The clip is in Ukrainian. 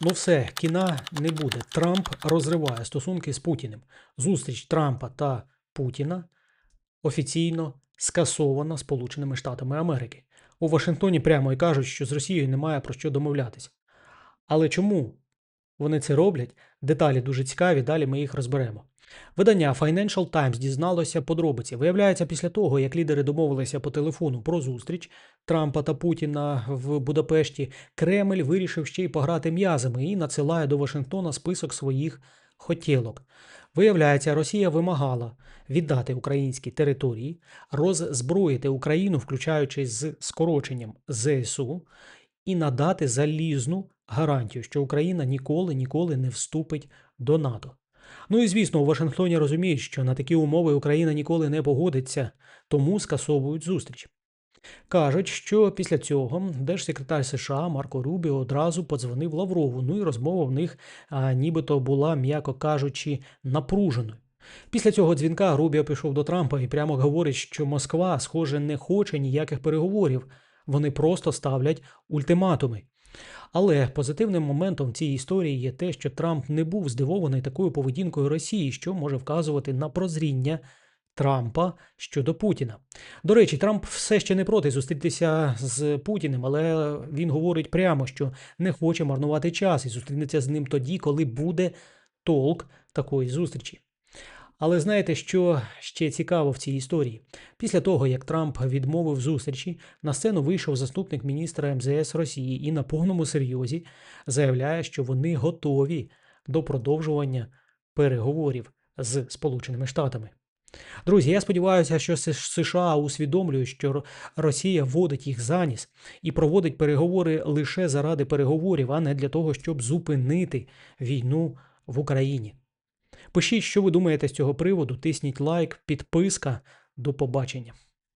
Ну все, кіна не буде. Трамп розриває стосунки з Путіним. Зустріч Трампа та Путіна офіційно скасована Сполученими Штатами Америки. У Вашингтоні прямо і кажуть, що з Росією немає про що домовлятися. Але чому вони це роблять? Деталі дуже цікаві, далі ми їх розберемо. Видання Financial Times дізналося подробиці. Виявляється, після того, як лідери домовилися по телефону про зустріч Трампа та Путіна в Будапешті, Кремль вирішив ще й пограти м'язами і надсилає до Вашингтона список своїх хотілок. Виявляється, Росія вимагала віддати українські території, роззброїти Україну, включаючи з скороченням ЗСУ, і надати залізну гарантію, що Україна ніколи ніколи не вступить до НАТО. Ну і звісно, у Вашингтоні розуміють, що на такі умови Україна ніколи не погодиться, тому скасовують зустріч. Кажуть, що після цього держсекретар США Марко Рубіо одразу подзвонив Лаврову. Ну і розмова в них а, нібито була, м'яко кажучи, напруженою. Після цього дзвінка Рубіо пішов до Трампа і прямо говорить, що Москва, схоже, не хоче ніяких переговорів. Вони просто ставлять ультиматуми. Але позитивним моментом в цій історії є те, що Трамп не був здивований такою поведінкою Росії, що може вказувати на прозріння Трампа щодо Путіна. До речі, Трамп все ще не проти зустрітися з Путіним, але він говорить прямо, що не хоче марнувати час і зустрінеться з ним тоді, коли буде толк такої зустрічі. Але знаєте, що ще цікаво в цій історії? Після того, як Трамп відмовив зустрічі, на сцену вийшов заступник міністра МЗС Росії і на повному серйозі заявляє, що вони готові до продовжування переговорів з Сполученими Штатами. Друзі, я сподіваюся, що США усвідомлюють, що Росія вводить їх за ніс і проводить переговори лише заради переговорів, а не для того, щоб зупинити війну в Україні. Пишіть, що ви думаєте з цього приводу, тисніть лайк, підписка. До побачення.